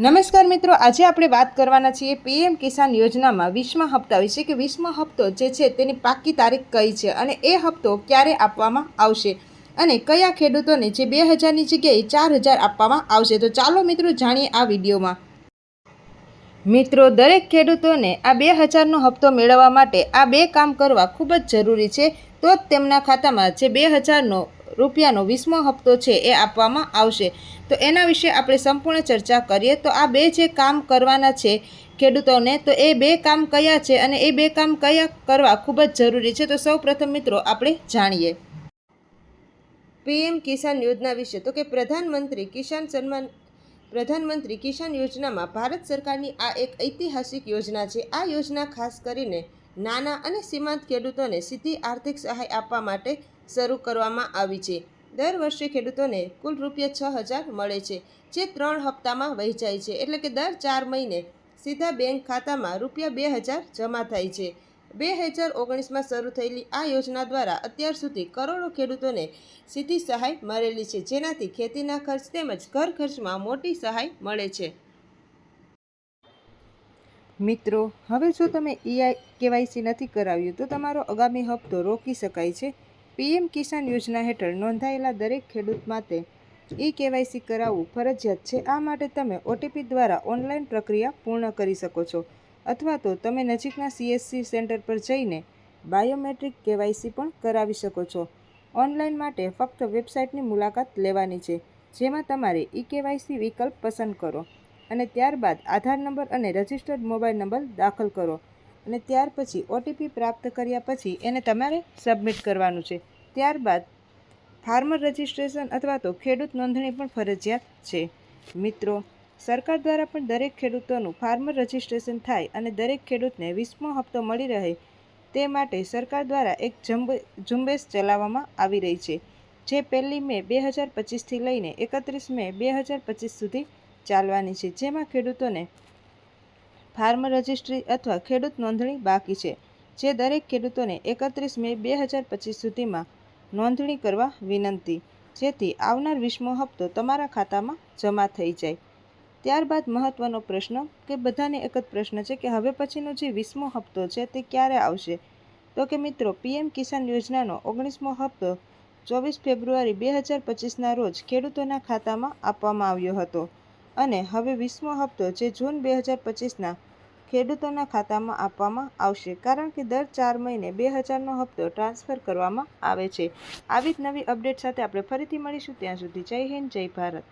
નમસ્કાર મિત્રો, આજે આપણે વાત કરવાના છીએ પીએમ કિસાન યોજનામાં વીસમા હપ્તા વિશે કે વીસમા હપ્તો જે છે તેની પાકી તારીખ કઈ છે અને એ હપ્તો ક્યારે આપવામાં આવશે અને કયા ખેડૂતોને જે બે હજારની જગ્યાએ ચાર હજાર આપવામાં આવશે. તો ચાલો મિત્રો જાણીએ આ વિડીયોમાં. મિત્રો, દરેક ખેડૂતોને આ બે હજારનો હપ્તો મેળવવા માટે આ બે કામ કરવા ખૂબ જ જરૂરી છે. તો જ તેમના ખાતામાં જે બે હજારનો રૂપિયાનો વીસમો હપ્તો છે એ આપવામાં આવશે. તો એના વિશે આપણે સંપૂર્ણ ચર્ચા કરીએ. તો આ બે જે કામ કરવાના છે ખેડૂતોને, તો એ બે કામ કયા છે અને એ બે કામ કયા કરવા ખૂબ જ જરૂરી છે? તો સૌ પ્રથમ મિત્રો આપણે જાણીએ. પીએમ કિસાન યોજના વિશે. તો કે પ્રધાનમંત્રી કિસાન સન્માન, પ્રધાનમંત્રી કિસાન યોજનામાં ભારત સરકારની આ એક ઐતિહાસિક યોજના છે. આ યોજના ખાસ કરીને નાના અને સીમાંત ખેડૂતોને સીધી આર્થિક સહાય આપવા માટે શરૂ કરવામાં આવી છે. દર વર્ષે ખેડૂતોને કુલ રૂપિયા છ હજાર મળે છે, જે ત્રણ હપ્તામાં વહેંચાય છે. એટલે કે દર ચાર મહિને સીધા બેંક ખાતામાં રૂપિયા બે હજાર જમા થાય છે. બે હજાર ઓગણીસમાં શરૂ થયેલી આ યોજના દ્વારા અત્યાર સુધી કરોડો ખેડૂતોને સીધી સહાય મળેલી છે, જેનાથી ખેતીના ખર્ચ તેમજ ઘર ખર્ચમાં મોટી સહાય મળે છે. મિત્રો, હવે જો તમે ઈઆઈ કેવાયસી નથી કરાવ્યું, તો તમારો આગામી હપ્તો રોકી શકાય છે. પીએમ કિસાન યોજના હેઠળ નોંધાયેલા દરેક ખેડૂત માટે ઈ કેવાયસી કરાવવું ફરજિયાત છે. આ માટે તમે ઓટીપી દ્વારા ઓનલાઈન પ્રક્રિયા પૂર્ણ કરી શકો છો. અથવા તો તમે નજીકના સીએસસી સેન્ટર પર જઈને બાયોમેટ્રિક કેવાયસી પણ કરાવી શકો છો. ઓનલાઈન માટે ફક્ત વેબસાઇટની મુલાકાત લેવાની છે, જેમાં તમારે ઈ કેવાયસી વિકલ્પ પસંદ કરો. અને ત્યારબાદ આધાર નંબર અને રજિસ્ટર્ડ મોબાઈલ નંબર દાખલ કરો. અને ત્યાર પછી ઓટીપી પ્રાપ્ત કર્યા પછી એને તમારે સબમિટ કરવાનું છે. ત્યારબાદ ફાર્મર રજિસ્ટ્રેશન અથવા તો ખેડૂત નોંધણી પણ ફરજિયાત છે. મિત્રો, સરકાર દ્વારા પણ દરેક ખેડૂતોનું ફાર્મર રજિસ્ટ્રેશન થાય અને દરેક ખેડૂતને વીસમો હપ્તો મળી રહે તે માટે સરકાર દ્વારા એક ઝુંબે ઝુંબેશ ચલાવવામાં આવી રહી છે, જે પહેલી મે બે હજાર પચીસથી લઈને એકત્રીસ મે બે હજાર પચીસ સુધી ચાલવાની છે, જેમાં ખેડૂતોને ફાર્મ રજિસ્ટ્રી અથવા ખેડૂત નોંધણી બાકી છે, જે દરેક ખેડૂતોને એકત્રીસ મે બે હજાર પચીસ સુધીમાં નોંધણી કરવા વિનંતી, જેથી આવનાર વીસમો હપ્તો તમારા ખાતામાં જમા થઈ જાય. ત્યારબાદ મહત્ત્વનો પ્રશ્ન કે બધાને એક જ પ્રશ્ન છે કે હવે પછીનો જે વીસમો હપ્તો છે તે ક્યારે આવશે? તો કે મિત્રો, પીએમ કિસાન યોજનાનો ઓગણીસમો હપ્તો ચોવીસ ફેબ્રુઆરી બે હજાર પચીસના રોજ ખેડૂતોના ખાતામાં આપવામાં આવ્યો હતો. અને હવે વીસમો હપ્તો જે જૂન બે હજાર પચીસના ખેડૂતોના ખાતામાં આપવામાં આવશે, કારણ કે દર ચાર મહિને બે હજારનો હપ્તો ટ્રાન્સફર કરવામાં આવે છે. આવી જ નવી અપડેટ સાથે આપણે ફરીથી મળીશું ત્યાં સુધી. જય હિન્દ, જય ભારત.